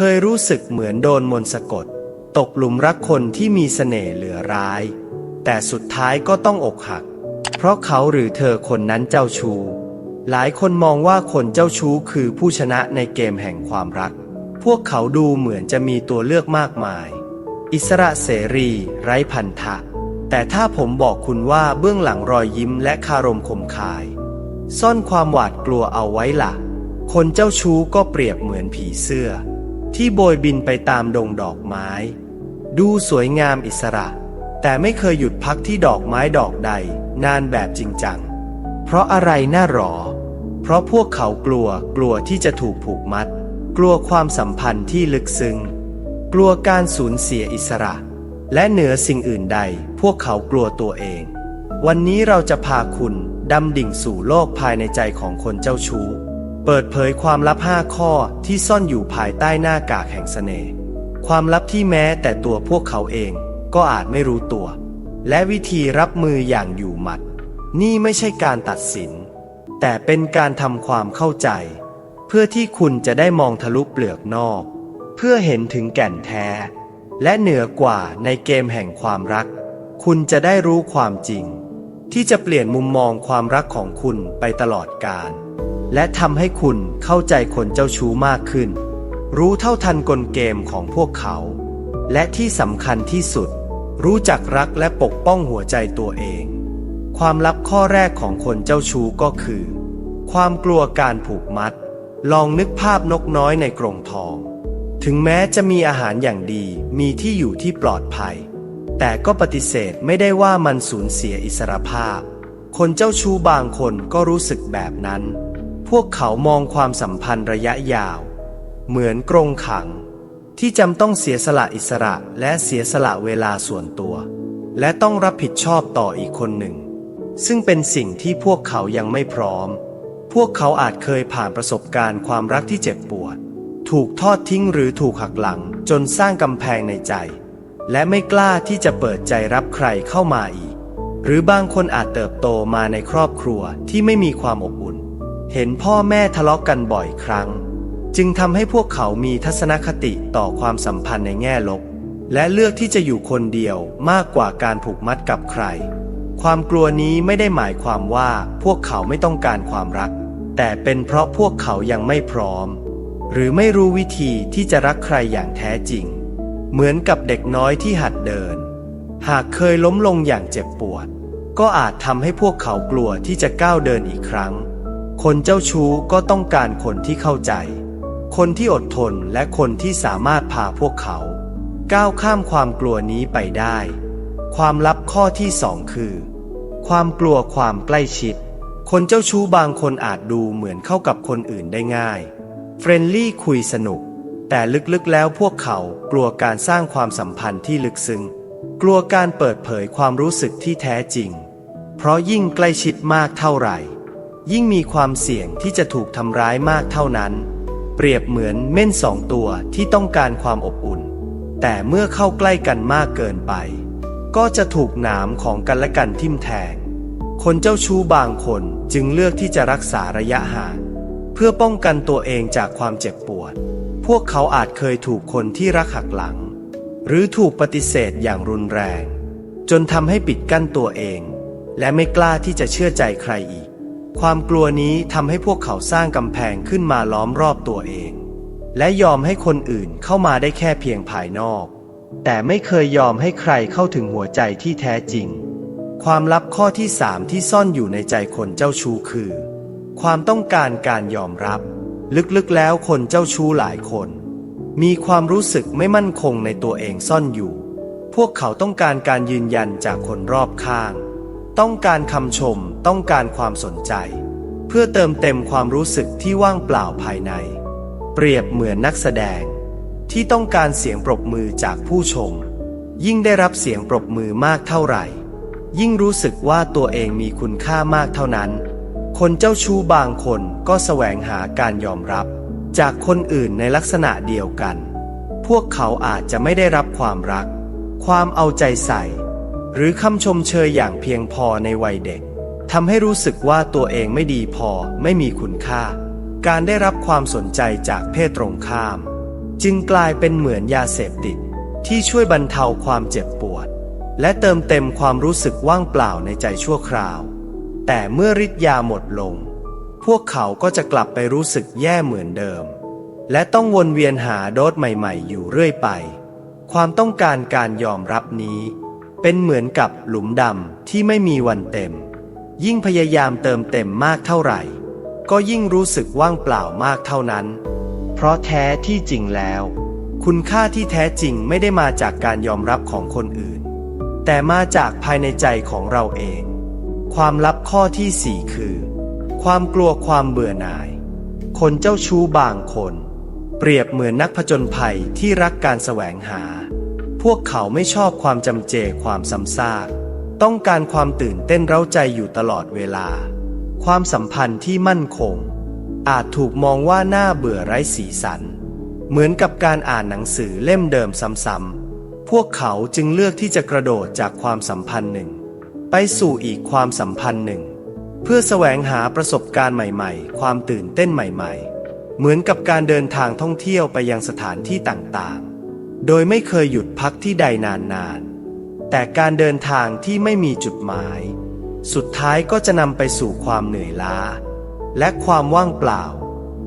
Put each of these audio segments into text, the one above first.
เคยรู้สึกเหมือนโดนมนต์สะกด ตกหลุมรักคนที่มีเสน่ห์เหลือร้าย แต่สุดท้ายก็ต้องอกหัก เพราะเขาหรือเธอคนนั้นเจ้าชู้หลายคนมองว่าคนเจ้าชู้คือผู้ชนะในเกมแห่งความรัก พวกเขาดูเหมือนจะมีตัวเลือกมากมาย อิสระเสรีไร้พันธะ แต่ถ้าผมบอกคุณว่าเบื้องหลังรอยยิ้มและคารมคมคาย ซ่อนความหวาดกลัวเอาไว้ล่ะ คนเจ้าชู้ก็เปรียบเหมือนผีเสื้อ ที่โบยบินไปตามดงดอกไม้ ดูสวยงามอิสระ แต่ไม่เคยหยุดพักที่ดอกไม้ดอกใดนานแบบจริงจัง เพราะอะไรน่าหรอ เพราะพวกเขากลัวกลัวที่จะถูกผูกมัด กลัวความสัมพันธ์ที่ลึกซึ้ง กลัวการสูญเสียอิสระ และเหนือสิ่งอื่นใด พวกเขากลัวตัวเอง วันนี้เราจะพาคุณดำดิ่งสู่โลกภายในใจของคนเจ้าชู้ เปิดเผยความลับห้าข้อที่ซ่อนอยู่ภายใต้หน้ากากแห่งเสน่ห์ ความลับที่แม้แต่ตัวพวกเขาเองก็อาจไม่รู้ตัว และวิธีรับมืออย่างอยู่หมัด นี่ไม่ใช่การตัดสิน แต่เป็นการทำความเข้าใจ เพื่อที่คุณจะได้มองทะลุเปลือกนอก เพื่อเห็นถึงแก่นแท้ และเหนือกว่าในเกมแห่งความรัก คุณจะได้รู้ความจริง ที่จะเปลี่ยนมุมมองความรักของคุณไปตลอดกาล และทำให้คุณเข้าใจคนเจ้าชู้มากขึ้น รู้เท่าทันกลเกมของพวกเขา และที่สำคัญที่สุด รู้จักรักและปกป้องหัวใจตัวเอง ความลับข้อแรกของคนเจ้าชู้ก็คือ ความกลัวการผูกมัด ลองนึกภาพนกน้อยในกรงทอง ถึงแม้จะมีอาหารอย่างดีมีที่อยู่ที่ปลอดภัย แต่ก็ปฏิเสธไม่ได้ว่ามันสูญเสียอิสรภาพ คนเจ้าชู้บางคนก็รู้สึกแบบนั้น พวกเขามองความสัมพันธ์ระยะยาว เหมือนกรงขัง ที่จำต้องเสียสละอิสระและเสียสละเวลาส่วนตัว และต้องรับผิดชอบต่ออีกคนหนึ่ง ซึ่งเป็นสิ่งที่พวกเขายังไม่พร้อม พวกเขาอาจเคยผ่านประสบการณ์ความรักที่เจ็บปวด ถูกทอดทิ้งหรือถูกหักหลังจนสร้างกำแพงในใจ และไม่กล้าที่จะเปิดใจรับใครเข้ามาอีก หรือบางคนอาจเติบโตมาในครอบครัวที่ไม่มีความอบอุ่น เห็นพ่อแม่ทะเลาะกกันบ่อยครั้ง จึงทำให้พวกเขามีทัศนคติต่อความสัมพันธ์ในแง่ลบ และเลือกที่จะอยู่คนเดียวมากกว่าการผูกมัดกับใคร ความกลัวนี้ไม่ได้หมายความว่าพวกเขาไม่ต้องการความรัก แต่เป็นเพราะพวกเขายังไม่พร้อม หรือไม่รู้วิธีที่จะรักใครอย่างแท้จริง เหมือนกับเด็กน้อยที่หัดเดิน หากเคยล้มลงอย่างเจ็บปวด ก็อาจทำให้พวกเขากลัวที่จะก้าวเดินอีกครั้ง คนเจ้าชู้ก็ต้องการคนที่เข้าใจ คนที่อดทนและคนที่สามารถพาพวกเขา ก้าวข้ามความกลัวนี้ไปได้ ความลับข้อที่สองคือ ความกลัวความใกล้ชิด คนเจ้าชู้บางคนอาจดูเหมือนเข้ากับคนอื่นได้ง่าย เฟรนลี่คุยสนุก แต่ลึกๆแล้วพวกเขากลัวการสร้างความสัมพันธ์ที่ลึกซึ้ง กลัวการเปิดเผยความรู้สึกที่แท้จริง เพราะยิ่งใกล้ชิดมากเท่าไหร่ ยิ่งมีความเสี่ยงที่จะถูกทำร้ายมากเท่านั้น เปรียบเหมือนเม่นสองตัวที่ต้องการความอบอุ่น แต่เมื่อเข้าใกล้กันมากเกินไป ก็จะถูกหนามของกันและกันทิ่มแทง คนเจ้าชู้บางคนจึงเลือกที่จะรักษาระยะห่างเพื่อป้องกันตัวเองจากความเจ็บปวด พวกเขาอาจเคยถูกคนที่รักหักหลัง หรือถูกปฏิเสธอย่างรุนแรง จนทำให้ปิดกั้นตัวเอง และไม่กล้าที่จะเชื่อใจใครอีก ความกลัวนี้ทำให้พวกเขาสร้างกำแพงขึ้นมาล้อมรอบตัวเอง และยอมให้คนอื่นเข้ามาได้แค่เพียงภายนอก แต่ไม่เคยยอมให้ใครเข้าถึงหัวใจที่แท้จริง ความลับข้อที่สามที่ซ่อนอยู่ในใจคนเจ้าชู้คือ ความต้องการการยอมรับ ลึกๆแล้วคนเจ้าชู้หลายคน มีความรู้สึกไม่มั่นคงในตัวเองซ่อนอยู่ พวกเขาต้องการการยืนยันจากคนรอบข้าง ต้องการคำชม ต้องการความสนใจ เพื่อเติมเต็มความรู้สึกที่ว่างเปล่าภายใน เปรียบเหมือนนักแสดง ที่ต้องการเสียงปรบมือจากผู้ชม ยิ่งได้รับเสียงปรบมือมากเท่าไหร่ ยิ่งรู้สึกว่าตัวเองมีคุณค่ามากเท่านั้น คนเจ้าชู้บางคนก็แสวงหาการยอมรับ จากคนอื่นในลักษณะเดียวกัน พวกเขาอาจจะไม่ได้รับความรัก ความเอาใจใส่ หรือคำชมเชยอย่างเพียงพอในวัยเด็กทำให้รู้สึกว่าตัวเองไม่ดีพอไม่มีคุณค่า การได้รับความสนใจจากเพศตรงข้าม จึงกลายเป็นเหมือนยาเสพติด ที่ช่วยบรรเทาความเจ็บปวด และเติมเต็มความรู้สึกว่างเปล่าในใจชั่วคราว แต่เมื่อฤทธิ์ยาหมดลง พวกเขาก็จะกลับไปรู้สึกแย่เหมือนเดิม และต้องวนเวียนหาโดสใหม่ ๆ อยู่เรื่อยไป ความต้องการการยอมรับนี้ เป็นเหมือนกับหลุมดำที่ไม่มีวันเต็ม ยิ่งพยายามเติมเต็มมากเท่าไหร่ ก็ยิ่งรู้สึกว่างเปล่ามากเท่านั้น เพราะแท้ที่จริงแล้ว คุณค่าที่แท้จริงไม่ได้มาจากการยอมรับของคนอื่น แต่มาจากภายในใจของเราเอง ความลับข้อที่สี่คือ ความกลัวความเบื่อหน่าย คนเจ้าชู้บางคน เปรียบเหมือนนักผจญภัยที่รักการแสวงหา พวกเขาไม่ชอบความจำเจความซ้ำซาก ต้องการความตื่นเต้นเร้าใจอยู่ตลอดเวลา ความสัมพันธ์ที่มั่นคง อาจถูกมองว่าน่าเบื่อไร้สีสัน เหมือนกับการอ่านหนังสือเล่มเดิมซ้ำๆ พวกเขาจึงเลือกที่จะกระโดดจากความสัมพันธ์หนึ่ง ไปสู่อีกความสัมพันธ์หนึ่ง เพื่อแสวงหาประสบการณ์ใหม่ๆ ความตื่นเต้นใหม่ๆ เหมือนกับการเดินทางท่องเที่ยวไปยังสถานที่ต่างๆ โดยไม่เคยหยุดพักที่ใดนานๆ แต่การเดินทางที่ไม่มีจุดหมาย สุดท้ายก็จะนำไปสู่ความเหนื่อยล้า และความว่างเปล่า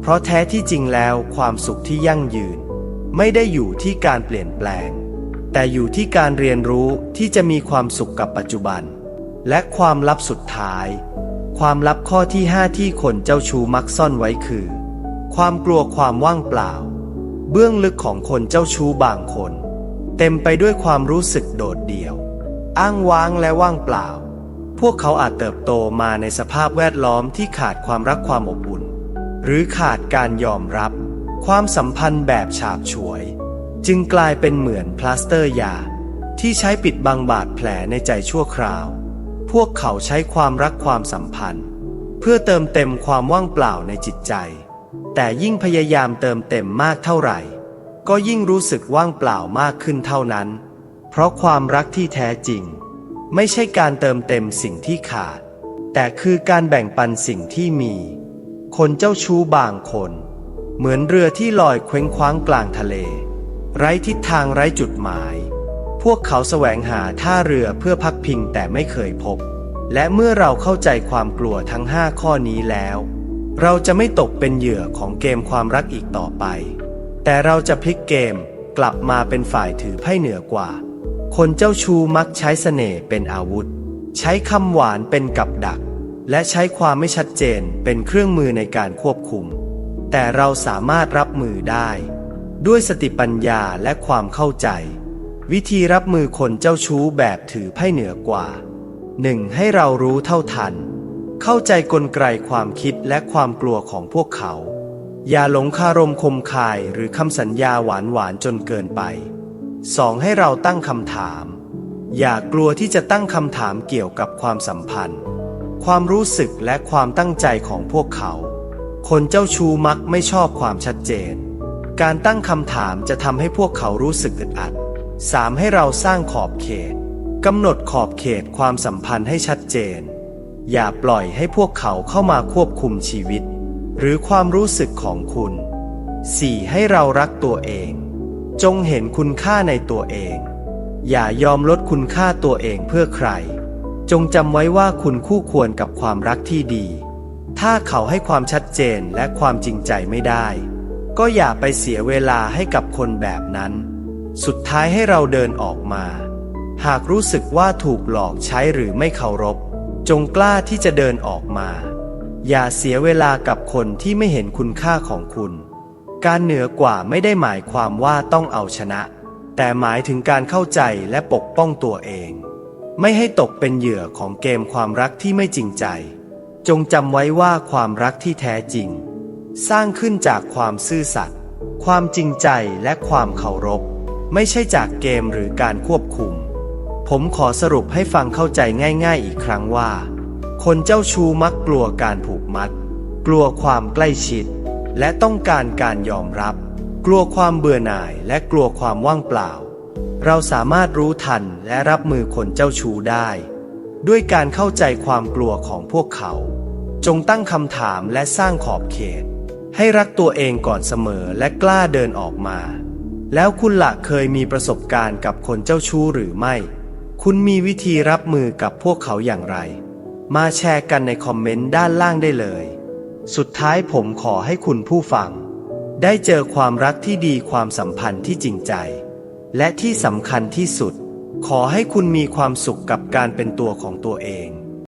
เพราะแท้ที่จริงแล้วความสุขที่ยั่งยืน ไม่ได้อยู่ที่การเปลี่ยนแปลง แต่อยู่ที่การเรียนรู้ที่จะมีความสุขกับปัจจุบัน และความลับสุดท้าย ความลับข้อที่ห้าที่คนเจ้าชู้มักซ่อนไว้คือ ความกลัวความว่างเปล่า เบื้องลึกของคนเจ้าชู้บางคน เต็มไปด้วยความรู้สึกโดดเดี่ยว อ้างว้างและว่างเปล่า พวกเขาอาจเติบโตมาในสภาพแวดล้อมที่ขาดความรักความอบอุ่น หรือขาดการยอมรับ ความสัมพันธ์แบบฉาบฉวย จึงกลายเป็นเหมือนพลาสเตอร์ยา ที่ใช้ปิดบังบาดแผลในใจชั่วคราว พวกเขาใช้ความรักความสัมพันธ์ เพื่อเติมเต็มความว่างเปล่าในจิตใจ แต่ยิ่งพยายามเติมเต็มมากเท่าไหร่ ก็ยิ่งรู้สึกว่างเปล่ามากขึ้นเท่านั้น เพราะความรักที่แท้จริง ไม่ใช่การเติมเต็มสิ่งที่ขาด แต่คือการแบ่งปันสิ่งที่มี คนเจ้าชู้บางคน เหมือนเรือที่ลอยเคว้งคว้างกลางทะเล ไร้ทิศทางไร้จุดหมาย พวกเขาแสวงหาท่าเรือเพื่อพักพิงแต่ไม่เคยพบ และเมื่อเราเข้าใจความกลัวทั้งห้าข้อนี้แล้ว เราจะไม่ตกเป็นเหยื่อของเกมความรักอีกต่อไป แต่เราจะพลิกเกมกลับมาเป็นฝ่ายถือไพ่เหนือกว่า คนเจ้าชู้มักใช้เสน่ห์เป็นอาวุธ ใช้คำหวานเป็นกับดัก และใช้ความไม่ชัดเจนเป็นเครื่องมือในการควบคุม แต่เราสามารถรับมือได้ ด้วยสติปัญญาและความเข้าใจ วิธีรับมือคนเจ้าชู้แบบถือไพ่เหนือกว่า 1. ให้เรารู้เท่าทัน เข้าใจกลไกความคิดและความกลัวของพวกเขา อย่าหลงคารมคมคายหรือคำสัญญาหวานหวานจนเกินไป 2. ให้เราตั้งคำถาม อย่ากลัวที่จะตั้งคำถามเกี่ยวกับความสัมพันธ์ ความรู้สึกและความตั้งใจของพวกเขา คนเจ้าชู้มักไม่ชอบความชัดเจน การตั้งคำถามจะทำให้พวกเขารู้สึกอึดอัด 3. ให้เราสร้างขอบเขตกำหนดขอบเขตความสัมพันธ์ให้ชัดเจน อย่าปล่อยให้พวกเขาเข้ามาควบคุมชีวิต หรือความรู้สึกของคุณ 4. ให้เรารักตัวเอง จงเห็นคุณค่าในตัวเอง อย่ายอมลดคุณค่าตัวเองเพื่อใคร จงจำไว้ว่าคุณคู่ควรกับความรักที่ดี ถ้าเขาให้ความชัดเจนและความจริงใจไม่ได้ ก็อย่าไปเสียเวลาให้กับคนแบบนั้น สุดท้ายให้เราเดินออกมา หากรู้สึกว่าถูกหลอกใช้หรือไม่เคารพ จงกล้าที่จะเดินออกมา อย่าเสียเวลากับคนที่ไม่เห็นคุณค่าของคุณ การเหนือกว่าไม่ได้หมายความว่าต้องเอาชนะ แต่หมายถึงการเข้าใจและปกป้องตัวเอง ไม่ให้ตกเป็นเหยื่อของเกมความรักที่ไม่จริงใจ จงจำไว้ว่าความรักที่แท้จริง สร้างขึ้นจากความซื่อสัตย์ความจริงใจและความเคารพ ไม่ใช่จากเกมหรือการควบคุม ผมขอสรุปให้ฟังเข้าใจง่าย ๆ อีกครั้งว่า คนเจ้าชู้มักกลัวการผูกมัด กลัวความใกล้ชิด และต้องการการยอมรับ กลัวความเบื่อหน่ายและกลัวความว่างเปล่า เราสามารถรู้ทันและรับมือคนเจ้าชู้ได้ ด้วยการเข้าใจความกลัวของพวกเขา จงตั้งคำถามและสร้างขอบเขต ให้รักตัวเองก่อนเสมอและกล้าเดินออกมา แล้วคุณละเคยมีประสบการณ์กับคนเจ้าชู้หรือไม่ คุณมีวิธีรับมือกับพวกเขาอย่างไร มาแชร์กันในคอมเมนต์ด้านล่างได้เลย สุดท้ายผมขอให้คุณผู้ฟัง ได้เจอความรักที่ดีความสัมพันธ์ที่จริงใจ และที่สำคัญที่สุด ขอให้คุณมีความสุขกับการเป็นตัวของตัวเอง